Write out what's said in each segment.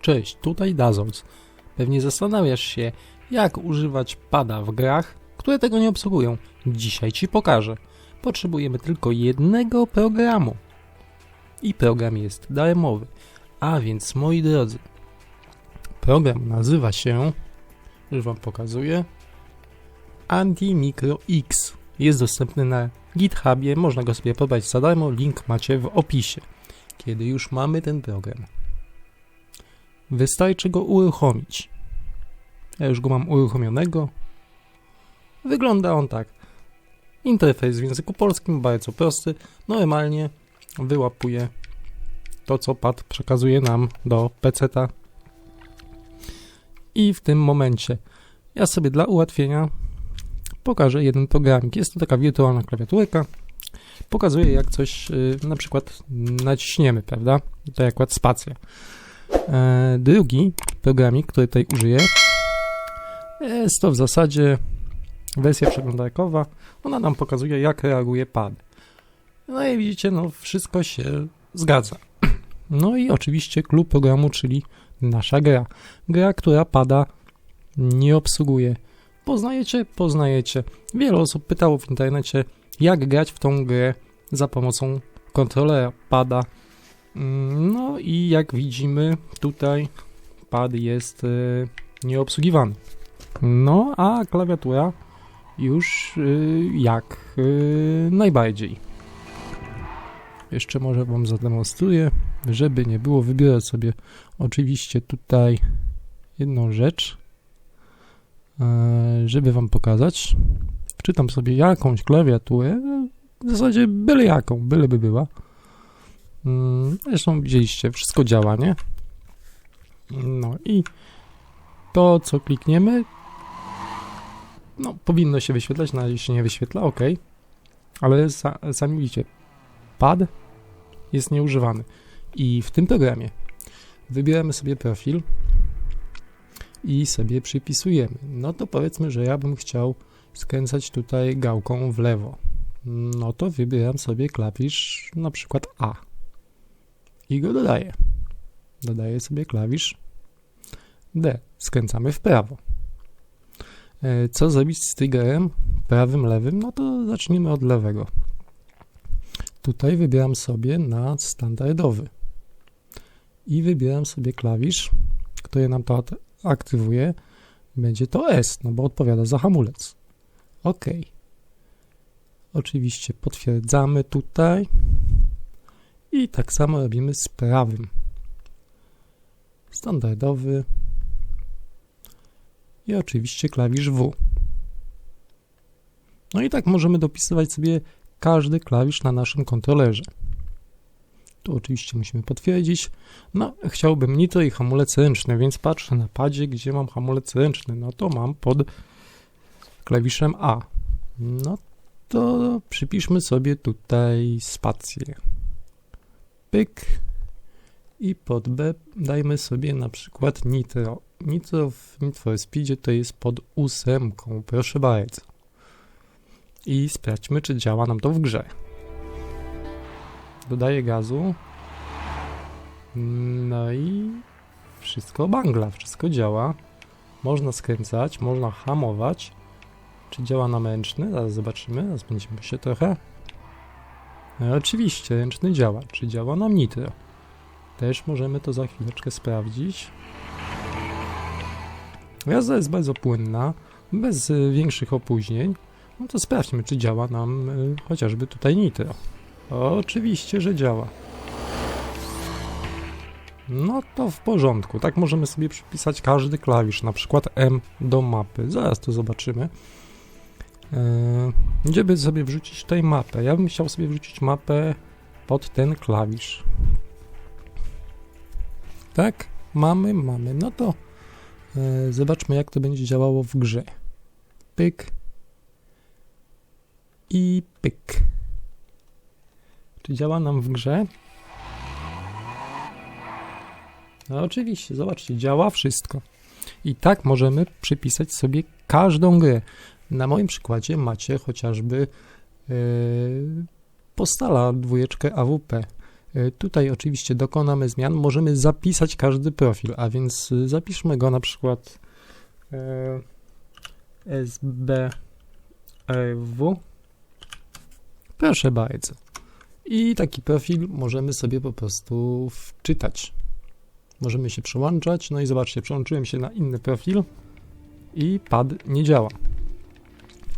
Cześć, tutaj Dazols. Pewnie zastanawiasz się, jak używać pada w grach, które tego nie obsługują. Dzisiaj Ci pokażę. Potrzebujemy tylko jednego programu. I program jest darmowy. A więc, moi drodzy, program nazywa się, już Wam pokazuję, Antimicro X. Jest dostępny na GitHubie, można go sobie pobrać za darmo, link macie w opisie. Kiedy już mamy ten program, wystarczy go uruchomić. Ja już go mam uruchomionego. Wygląda on tak. Interfejs w języku polskim bardzo prosty. Normalnie wyłapuje to, co pad przekazuje nam do PC-ta. I w tym momencie ja sobie dla ułatwienia pokażę jeden programik. Jest to taka wirtualna klawiaturka. Pokazuje jak coś yy, na przykład naciśniemy, prawda? To kład spacja. E, drugi programik, który tutaj użyję, jest to w zasadzie wersja przeglądarkowa. Ona nam pokazuje, jak reaguje pad. No i widzicie, no wszystko się zgadza. No i oczywiście klub programu, czyli nasza gra. Gra, która pada nie obsługuje. Poznajecie? Poznajecie. Wiele osób pytało w internecie, jak grać w tą grę za pomocą kontrolera pada. No i jak widzimy, tutaj pad jest y, nieobsługiwany. No, a klawiatura już y, jak y, najbardziej. Jeszcze może Wam zademonstruję, żeby nie było, wybiorę sobie oczywiście tutaj jedną rzecz, żeby Wam pokazać. Wczytam sobie jakąś klawiaturę, w zasadzie byle jaką, byleby była. Mm, zresztą widzieliście, wszystko działa, nie? No i to, co klikniemy, no, powinno się wyświetlać, na razie się nie wyświetla, ok. Ale sa, sami widzicie, pad jest nieużywany. I w tym programie wybieramy sobie profil i sobie przypisujemy. No to powiedzmy, że ja bym chciał skręcać tutaj gałką w lewo. No to wybieram sobie klawisz na przykład A i go dodaję. Dodaję sobie klawisz D. Skręcamy w prawo. E, co zrobić z triggerem prawym, lewym? No to zacznijmy od lewego. Tutaj wybieram sobie na standardowy i wybieram sobie klawisz, który nam to aktywuje. Będzie to S, no bo odpowiada za hamulec. OK. Oczywiście potwierdzamy tutaj i tak samo robimy z prawym. Standardowy i oczywiście klawisz W. No i tak możemy dopisywać sobie każdy klawisz na naszym kontrolerze. Tu oczywiście musimy potwierdzić. No, chciałbym nitro i hamulec ręczny, więc patrzę na padzie, gdzie mam hamulec ręczny. No to mam pod klawiszem A. No to przypiszmy sobie tutaj spację. Pyk. I pod B dajmy sobie na przykład nitro. Nitro w for Speedzie to jest pod ósemką, proszę bardzo. I sprawdźmy, czy działa nam to w grze. Dodaję gazu. No i wszystko bangla, wszystko działa. Można skręcać, można hamować. Czy działa nam ręczny? Zaraz zobaczymy, zaraz będziemy się trochę. No, oczywiście, ręczny działa. Czy działa nam nitro? Też możemy to za chwileczkę sprawdzić. Jazda jest bardzo płynna, bez y, większych opóźnień. No to sprawdźmy, czy działa nam y, chociażby tutaj nitro. Oczywiście, że działa. No to w porządku. Tak możemy sobie przypisać każdy klawisz, na przykład M do mapy. Zaraz to zobaczymy. Gdzie by sobie wrzucić tutaj mapę? Ja bym chciał sobie wrzucić mapę pod ten klawisz. Tak? Mamy, mamy. No to yy, zobaczmy, jak to będzie działało w grze. Pyk. I pyk. Czy działa nam w grze? No oczywiście, zobaczcie, działa wszystko. I tak możemy przypisać sobie każdą grę. Na moim przykładzie macie chociażby yy, postala dwójeczkę AWP. E, Tutaj oczywiście dokonamy zmian. Możemy zapisać każdy profil, a więc zapiszmy go na przykład e, SBW. Proszę bardzo. I taki profil możemy sobie po prostu wczytać. Możemy się przełączać. No i zobaczcie, przełączyłem się na inny profil i pad nie działa,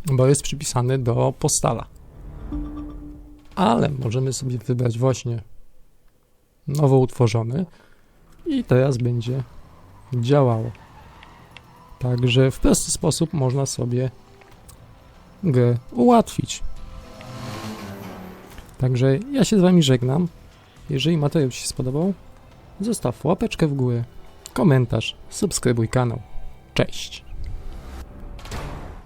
bo jest przypisany do postala. Ale możemy sobie wybrać właśnie nowo utworzony i teraz będzie działało. Także w prosty sposób można sobie grę ułatwić. Także ja się z Wami żegnam. Jeżeli materiał Ci się spodobał, zostaw łapeczkę w górę, komentarz, subskrybuj kanał. Cześć!